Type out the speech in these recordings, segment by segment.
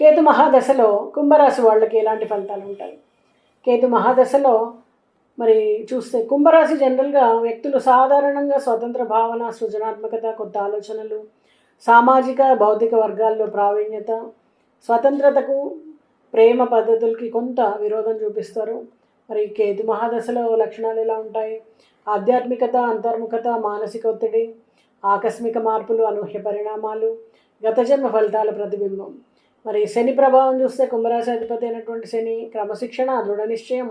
కేతు మహాదశలో కుంభరాశి వాళ్ళకి ఎలాంటి ఫలితాలు ఉంటాయి? కేతు మహాదశలో మరి చూస్తే కుంభరాశి జనరల్గా వ్యక్తులు సాధారణంగా స్వతంత్ర భావన సృజనాత్మకత కొత్త ఆలోచనలు సామాజిక భౌతిక వర్గాల్లో ప్రావీణ్యత స్వతంత్రతకు ప్రేమ పద్ధతులకి కొంత విరోధం చూపిస్తారు. మరి కేతు మహాదశలో లక్షణాలు ఎలా ఉంటాయి? ఆధ్యాత్మికత అంతర్ముఖత మానసిక ఒత్తిడి ఆకస్మిక మార్పులు అనూహ్య పరిణామాలు గత జన్మ ఫలితాల ప్రతిబింబం. మరి శని ప్రభావం చూస్తే కుంభరాశి అధిపతి అయినటువంటి శని క్రమశిక్షణ దృఢ నిశ్చయం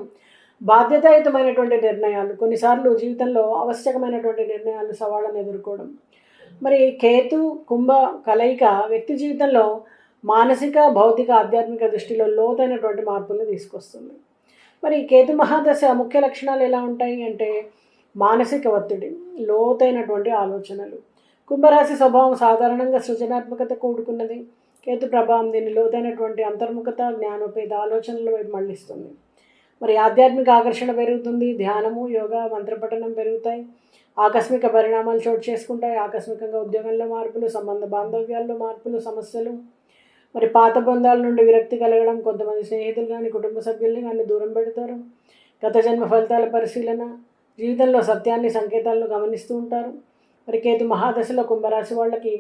బాధ్యతాయుతమైనటువంటి నిర్ణయాలు కొన్నిసార్లు జీవితంలో ఆవశ్యకమైనటువంటి నిర్ణయాలు సవాళ్ళను ఎదుర్కోవడం. మరి కేతు కుంభ కలయిక వ్యక్తి జీవితంలో మానసిక భౌతిక ఆధ్యాత్మిక దృష్టిలో లోతైనటువంటి మార్పులను తీసుకొస్తుంది. మరి కేతు మహాదశ ముఖ్య లక్షణాలు ఎలా ఉంటాయి అంటే మానసిక ఒత్తిడి లోతైనటువంటి ఆలోచనలు. కుంభరాశి స్వభావం సాధారణంగా సృజనాత్మకత కూడుకున్నది. కేతు ప్రభావం దీన్ని లోతైనటువంటి అంతర్ముఖత జ్ఞానోపేత ఆలోచనల వైపు మళ్ళిస్తుంది. మరి ఆధ్యాత్మిక ఆకర్షణ పెరుగుతుంది ధ్యానము యోగా మంత్రపఠనం పెరుగుతాయి. ఆకస్మిక పరిణామాలు చోటు చేసుకుంటాయి. ఆకస్మికంగా ఉద్యోగంలో మార్పులు సంబంధ బాంధవ్యాల్లో మార్పులు సమస్యలు. మరి పాత బంధాల నుండి విరక్తి కలగడం కొంతమంది స్నేహితులు కానీ కుటుంబ సభ్యుల్ని కానీ దూరం పెడతారు. గత జన్మ ఫలితాల పరిశీలన జీవితంలో సత్యాన్ని సంకేతాలను గమనిస్తూ ఉంటారు. మరి కేతు మహాదశలో కుంభరాశి వాళ్ళకి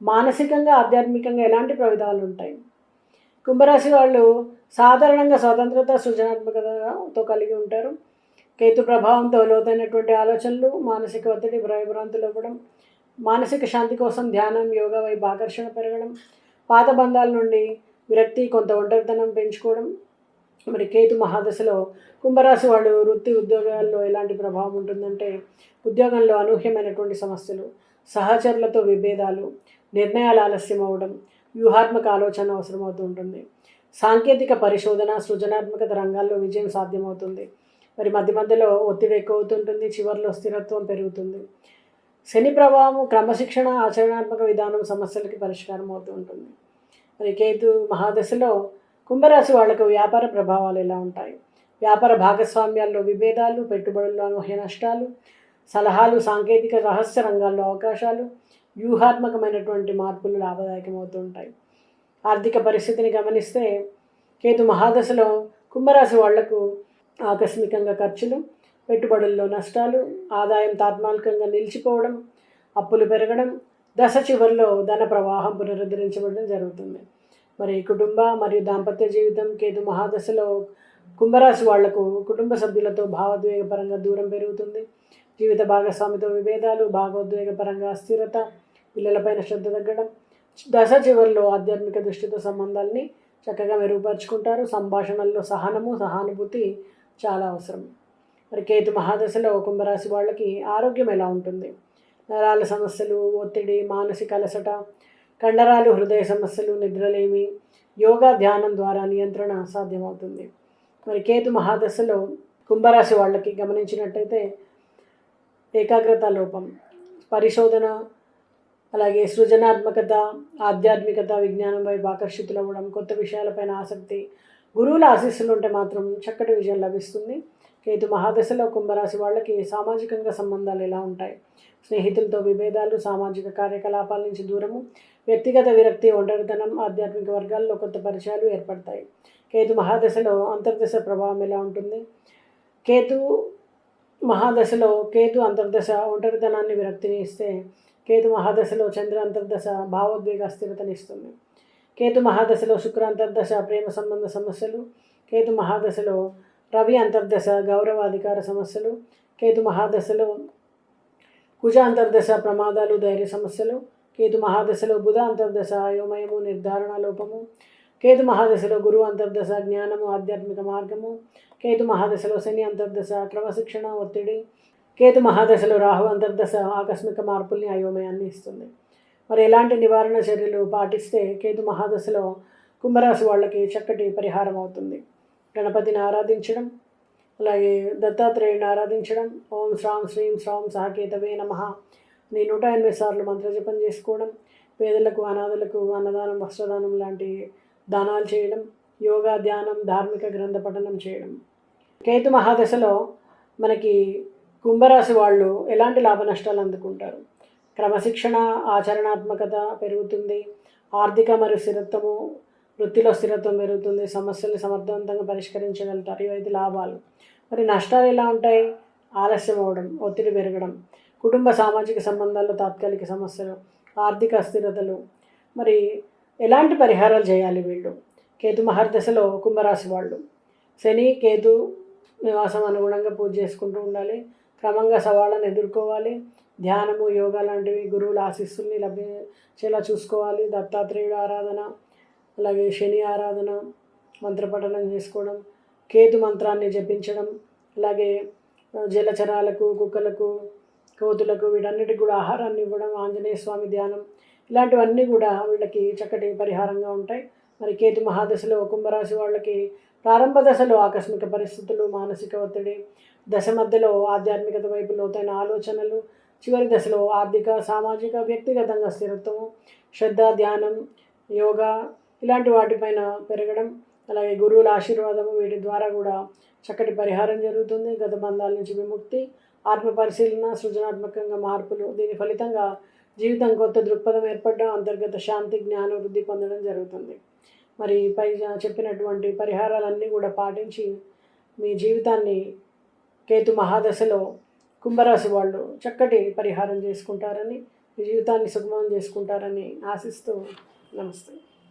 మానసికంగా ఆధ్యాత్మికంగా ఎలాంటి ప్రభావాలు ఉంటాయి? కుంభరాశి వాళ్ళు సాధారణంగా స్వతంత్రత సృజనాత్మకతతో కలిగి ఉంటారు. కేతు ప్రభావంతో లోతైనటువంటి ఆలోచనలు మానసిక ఒత్తిడి భయభ్రాంతులు ఇవ్వడం మానసిక శాంతి కోసం ధ్యానం యోగా వైపు ఆకర్షణ పెరగడం పాత బంధాల నుండి విరక్తి కొంత ఒంటరితనం పెంచుకోవడం మరి కేతు మహాదశలో కుంభరాశి వాళ్ళు వృత్తి ఉద్యోగాల్లో ఎలాంటి ప్రభావం ఉంటుందంటే ఉద్యోగంలో అనూహ్యమైనటువంటి సమస్యలు సహచరులతో విభేదాలు నిర్ణయాలు ఆలస్యం అవడం వ్యూహాత్మక ఆలోచన అవసరమవుతూ ఉంటుంది. సాంకేతిక పరిశోధన సృజనాత్మకత రంగాల్లో విజయం సాధ్యమవుతుంది. మరి మధ్య మధ్యలో ఒత్తిడి ఎక్కువ అవుతుంటుంది చివరిలో స్థిరత్వం పెరుగుతుంది. శని ప్రభావం క్రమశిక్షణ ఆచరణాత్మక విధానం సమస్యలకి పరిష్కారం అవుతూ ఉంటుంది. మరి కేతు మహాదశలో కుంభరాశి వాళ్ళకు వ్యాపార ప్రభావాలు ఎలా ఉంటాయి? వ్యాపార భాగస్వామ్యాల్లో విభేదాలు పెట్టుబడుల్లో అనూహ్య నష్టాలు సలహాలు సాంకేతిక రహస్య రంగాల్లో అవకాశాలు వ్యూహాత్మకమైనటువంటి మార్పులు లాభదాయకమవుతుంటాయి. ఆర్థిక పరిస్థితిని గమనిస్తే కేతు మహాదశలో కుంభరాశి వాళ్ళకు ఆకస్మికంగా ఖర్చులు పెట్టుబడుల్లో నష్టాలు ఆదాయం తాత్మాలికంగా నిలిచిపోవడం అప్పులు పెరగడం దశ చివరిలో ధన ప్రవాహం పునరుద్ధరించబడడం జరుగుతుంది. మరి కుటుంబ మరియు దాంపత్య జీవితం కేతు మహాదశలో కుంభరాశి వాళ్ళకు కుటుంబ సభ్యులతో భావోద్వేగపరంగా దూరం పెరుగుతుంది. జీవిత భాగస్వామితో విభేదాలు భావోద్వేగపరంగా అస్థిరత పిల్లలపైన శ్రద్ధ తగ్గడం దశ చివరిలో ఆధ్యాత్మిక దృష్టితో సంబంధాలని చక్కగా మెరుగుపరుచుకుంటారు. సంభాషణల్లో సహనము సహానుభూతి చాలా అవసరం. మరి కేతు మహాదశలో కుంభరాశి వాళ్ళకి ఆరోగ్యం ఎలా ఉంటుంది? నరాల సమస్యలు ఒత్తిడి మానసిక అలసట కండరాలు హృదయ సమస్యలు నిద్రలేమి యోగా ధ్యానం ద్వారా నియంత్రణ సాధ్యమవుతుంది. మరి కేతు మహాదశలో కుంభరాశి వాళ్ళకి గమనించినట్టయితే ఏకాగ్రత లోపం పరిశోధన అలాగే సృజనాత్మకత ఆధ్యాత్మికత విజ్ఞానం వైపు ఆకర్షితులు అవ్వడం కొత్త విషయాలపైన ఆసక్తి గురువుల ఆశీస్సులు ఉంటే మాత్రం చక్కటి విజయం లభిస్తుంది. కేతు మహాదశలో కుంభరాశి వాళ్ళకి సామాజికంగా సంబంధాలు ఎలా ఉంటాయి? స్నేహితులతో విభేదాలు సామాజిక కార్యకలాపాల నుంచి దూరము వ్యక్తిగత విరక్తి ఒంటరితనం ఆధ్యాత్మిక వర్గాల్లో కొత్త పరిచయాలు ఏర్పడతాయి. కేతు మహాదశలో అంతర్దశ ప్రభావం ఎలా ఉంటుంది? కేతు మహాదశలో కేతు అంతర్దశ ఒంటరితనాన్ని విరక్తిని ఇస్తే కేతు మహాదశలో చంద్ర అంతర్దశ భావోద్వేగ స్థిరతని ఇస్తుంది. కేతు మహాదశలో శుక్ర అంతర్దశ ప్రేమ సంబంధ సమస్యలు కేతు మహాదశలో రవి అంతర్దశ గౌరవ అధికార సమస్యలు కేతు మహాదశలో కుజ అంతర్దశ ప్రమాదాలు ధైర్య సమస్యలు కేతు మహాదశలో బుధ అంతర్దశ అయోమయము నిర్ధారణ లోపము కేతు మహాదశలో గురువు అంతర్దశ జ్ఞానము ఆధ్యాత్మిక మార్గము కేతు మహాదశలో శని అంతర్దశ క్రమశిక్షణ ఒత్తిడి కేతు మహాదశలో రాహు అంతర్దశ ఆకస్మిక మార్పుల్ని అయోమయాన్ని ఇస్తుంది. మరి ఎలాంటి నివారణ చర్యలు పాటిస్తే కేతు మహాదశలో కుంభరాశి వాళ్ళకి చక్కటి పరిహారం అవుతుంది. గణపతిని ఆరాధించడం అలాగే దత్తాత్రేయుని ఆరాధించడం ఓం శ్రాం శ్రీం శ్రాం సహకేతవే నమ. అని నూట ఎనిమిది సార్లు మంత్రజపం చేసుకోవడం పేదలకు అనాథలకు అన్నదానం వస్త్రదానం లాంటి దానాలు చేయడం యోగా ధ్యానం ధార్మిక గ్రంథ పఠనం చేయడం. కేతు మహాదశలో మనకి కుంభరాశి వాళ్ళు ఎలాంటి లాభ నష్టాలు అందుకుంటారు? క్రమశిక్షణ ఆచరణాత్మకత పెరుగుతుంది ఆర్థిక మరియు స్థిరత్వము వృత్తిలో స్థిరత్వం పెరుగుతుంది సమస్యలు సమర్థవంతంగా పరిష్కరించగలుగుతారు. ఇవైతే లాభాలు. మరి నష్టాలు ఎలా ఉంటాయి? ఆలస్యం అవ్వడం ఒత్తిడి పెరగడం కుటుంబ సామాజిక సంబంధాల్లో తాత్కాలిక సమస్యలు ఆర్థిక అస్థిరతలు. మరి ఎలాంటి పరిహారాలు చేయాలి వీళ్ళు? కేతు మహర్దశలో కుంభరాశి వాళ్ళు. శని కేతు నివాసం అనుగుణంగా పూజ చేసుకుంటూ ఉండాలి. క్రమంగా సవాళ్ళను ఎదుర్కోవాలి. ధ్యానము యోగా లాంటివి గురువుల ఆశీస్సుల్ని లభించేలా చూసుకోవాలి. దత్తాత్రేయుడు ఆరాధన అలాగే శని ఆరాధన మంత్రపఠనం చేసుకోవడం కేతు మంత్రాన్ని జపించడం అలాగే జలచరాలకు కుక్కలకు కోతులకు వీటన్నిటికి కూడా ఆహారాన్ని ఇవ్వడం ఆంజనేయ స్వామి ధ్యానం ఇలాంటివన్నీ కూడా వీళ్ళకి చక్కటి పరిహారంగా ఉంటాయి. మరి కేతు మహాదశలో కుంభరాశి వాళ్ళకి ప్రారంభ దశలో ఆకస్మిక పరిస్థితులు మానసిక ఒత్తిడి దశ మధ్యలో ఆధ్యాత్మికత వైపు లోతైన ఆలోచనలు చివరి దశలో ఆర్థిక సామాజిక వ్యక్తిగతంగా స్థిరత్వము శ్రద్ధ ధ్యానం యోగా ఇలాంటి వాటిపైన పెరగడం అలాగే గురువుల ఆశీర్వాదము వీటి ద్వారా కూడా చక్కటి పరిహారం జరుగుతుంది. గత బంధాల నుంచి విముక్తి ఆత్మ పరిశీలన సృజనాత్మకంగా మార్పులు దీని ఫలితంగా జీవితం కొత్త దృక్పథం ఏర్పడడం అంతర్గత శాంతి జ్ఞాన వృద్ధి పొందడం జరుగుతుంది. మరి పై చెప్పినటువంటి పరిహారాలన్నీ కూడా పాటించి మీ జీవితాన్ని కేతు మహాదశలో కుంభరాశి వాళ్ళు చక్కటి పరిహారం చేసుకుంటారని మీ జీవితాన్ని సుగమం చేసుకుంటారని ఆశిస్తూ నమస్తే.